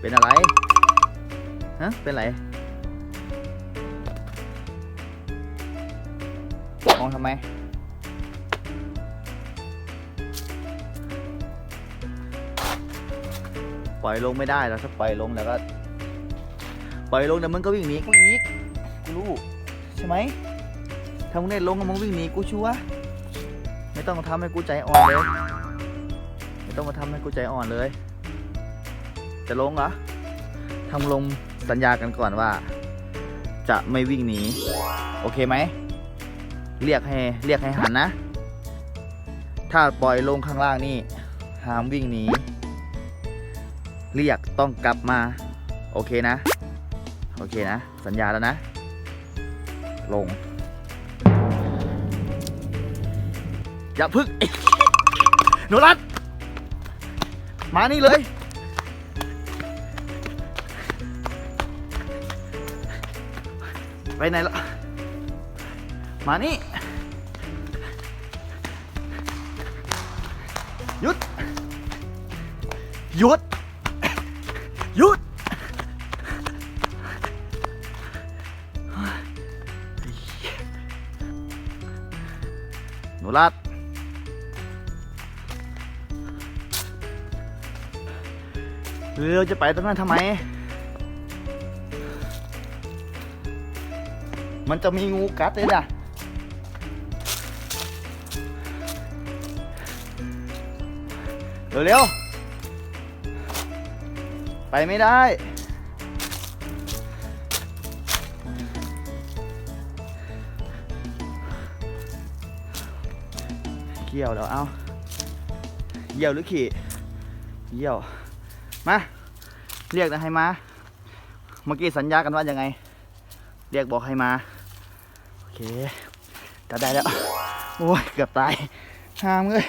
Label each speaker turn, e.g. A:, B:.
A: เป็นอะไร ฮะ เป็นอะไร มองทำไม ปล่อยลงไม่ได้แล้วถ้าปล่อยลงแล้วก็ ปล่อยลงเดี๋ยวมึงก็วิ่งหนีกูอีกกูรู้ใช่ไหมถ้ามึงได้ลงแล้วมึงวิ่งหนีกูชัวไม่ต้องมาทำให้กูใจอ่อนเลย ไม่ต้องมาทำให้กูใจอ่อนเลย จะลงเหรอทำลงสัญญากันก่อนว่า จะไม่วิ่งหนี โอเคไหม เรียกให้เรียกให้หันนะ ถ้าปล่อยลงข้างล่างนี่ห้ามวิ่งหนี เรียกต้องกลับมา โอเคนะ โอเคนะ สัญญาแล้วนะ ลง อย่าพึ่งหนูรัด มานี่เลย ไปไหนละมานี่ หยุด หยุด หยุดหนูรัดเราจะไปตรงนั้นทำไม มันจะมีงูกัดเลยนะเร็วๆ ไปไม่ได้ เกี่ยวแล้วเอาเยี่ยวหรือขี่ เยี่ยว มา เรียกนะให้มา เมื่อกี้สัญญากันว่ายังไง เรียกบอกให้มา โอเคจะได้แล้ว โอ้ย เกือบตายห้ามเลย